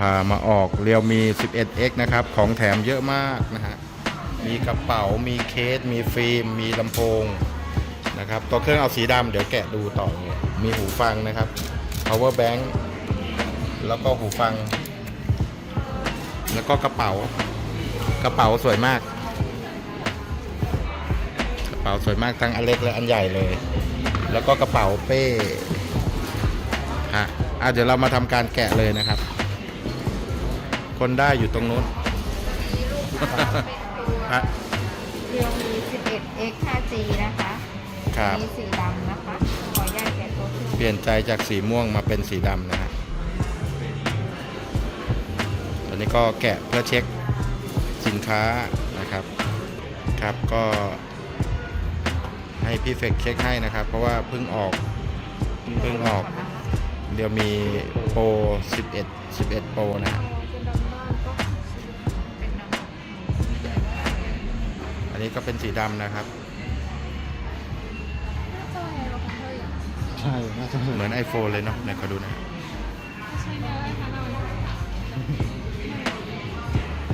พามาออกเรียวมี 11x นะครับ ของแถมเยอะมากนะฮะ มีกระเป๋า มีเคส มีฟิล์ม มีลำโพงนะครับ ตัวเครื่องเอาสีดำเดี๋ยวแกะดูต่อเนี่ยมีหูฟังนะครับ power bank แล้วก็หูฟัง แล้วก็กระเป๋า กระเป๋าสวยมาก กระเป๋าสวยมากทั้งอันเล็กและอันใหญ่เลย แล้วก็กระเป๋าเป้ฮะอะเดี๋ยวเรามาทำการแกะเลยนะครับ คนได้อยู่ตรงนู้นฮะเรียวมี 11x 5G นะคะครับมีสีดำนะคะ ขออนุญาตแกะตัวเครื่องเปลี่ยนใจจากสีม่วงมาเป็นสีดำนะฮะตอนนี้ก็แกะเพื่อเช็คสินค้านะครับครับก็ให้พี่เฟกเช็คให้นะครับ เพราะว่าเพิ่งออกเพิ่งออก เดี๋ยวมีโปร11 11โปรนะฮะเอันนี้ก็เป็นสีดำนะครับ ใช่น่าจะเหมือน iPhone เลยเนาะไหนขอดูหนะ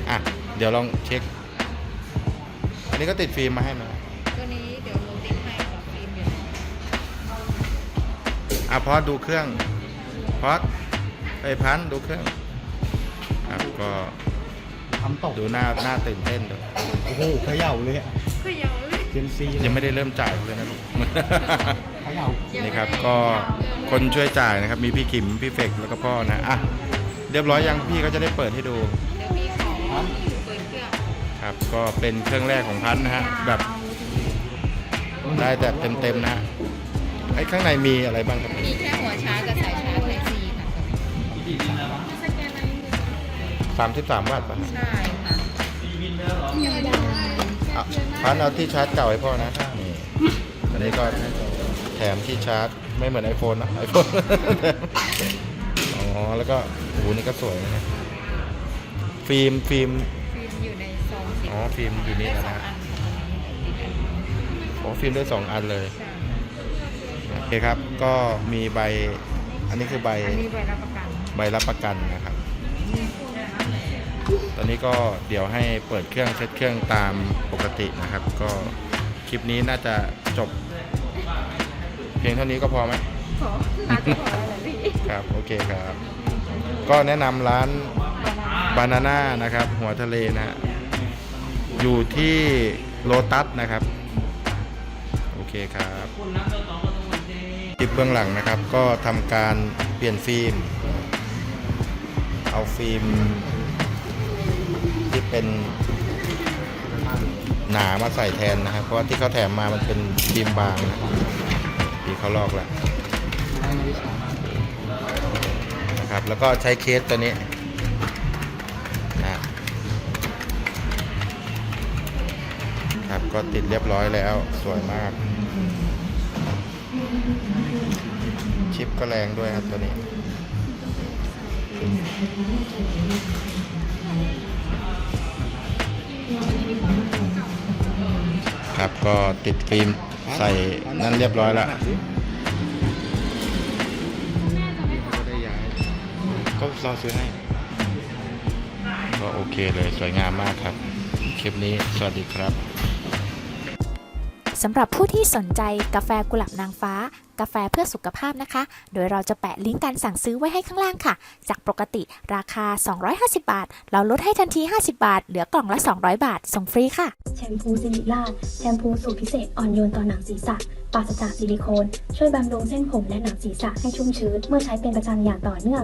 อะ เดี๋ยวลองเช็ค อันนี้ก็ติดฟิล์มมาให้มาตัวนี้เดี๋ยวเราติดให้กับฟิล์มอยู่อะพอดดูเครื่องพอดไอ้ยพันธุ์ดูเครื่องครับก็ ทำตกดูหน้าหน้าตื่นเต้นดูโอ้โหเขย่าเลยอะก็ยังไม่เจนซียังไม่ได้เริ่มจ่ายเลยนะลูก เขย่านี่ครับก็คนช่วยจ่ายนะครับ มีพี่ขิมพี่เฟกแล้วก็พ่อนะอะเรียบร้อยยังพี่ก็จะได้เปิดให้ดูเดี๋ยวมีของเปิดเครื่องครับ ก็เป็นเครื่องแรกของพันธุ์นะฮะแบบได้แต่เต็มๆนะฮะไอ้ข้างในมีอะไรบ้างครับมีแค่หัวชาร์จกับสายชาร์จไทซีค่ะสามสิบสามวัตต์ป่ะฮะใช่ค่ะอะพันธุ์เอาที่ชาร์จเก่าให้พ่อนะนี่อันนี้ก็แถมที่ชาร์จไม่เหมือน iPhone นะ iPhone อ๋อ แล้วก็โอ้โหนี่ก็สวยนะฟิล์มฟิล์มฟิล์มอยู่ในซองสีอ๋อฟิล์มอยู่นี่ได้นะสองฮะอันติดกันโอ้ฟิล์มได้สองอันเลยใช่โอเคครับ ก็มีใบ อันนี้คือใบอันนี้ใบรับประกัน ใบรับประกันนะครับ ตอนนี้ก็เดี๋ยวให้เปิดเครื่องเซตเครื่องตามปกตินะครับ ก็คลิปนี้น่าจะจบ เพียงเท่านี้ก็พอไหมขอน่าจะพอแล้วแหละพี่ครับ โอเคครับ ก็แนะนำร้านบานาน่านะครับ หัวทะเลนะฮะอยู่ที่โลตัสนะครับ โอเคครับคลิปเบื้องหลังนะครับ ก็ทำการเปลี่ยนฟิล์ม เอาฟิล์มที่ เป็นหนามาใส่แทนนะครับ เพราะว่าที่เขาแถมมามันเป็นฟิล์มบางที่เขาลอกแล้วนะครับ แล้วก็ใช้เคสตัวนี้นะครับก็ติดเรียบร้อยแล้วสวยมาก ชิปก็แรงด้วยครับตัวนี้ ครับ ก็ติดฟิล์มใส่นั่นเรียบร้อยแล้วก็ได้ย้ายก็รอซื้อให้ ก็โอเคเลยสวยงามมากครับ คลิปนี้สวัสดีครับ สำหรับผู้ที่สนใจกาแฟกุหลาบนางฟ้า กาแฟเพื่อสุขภาพนะคะ โดยเราจะแปะลิงก์การสั่งซื้อไว้ให้ข้างล่างค่ะ จากปกติราคา 250 บาท เราลดให้ทันที 50 บาท เหลือกล่องละ 200 บาท ส่งฟรีค่ะ แชมพูซิลิล่าแชมพูสูตรพิเศษอ่อนโยนต่อหนังศีรษะปราศจากซิลิโคน ช่วยบำรุงเส้นผมและหนังศีรษะให้ชุ่มชื้น เมื่อใช้เป็นประจำอย่างต่อเนื่อง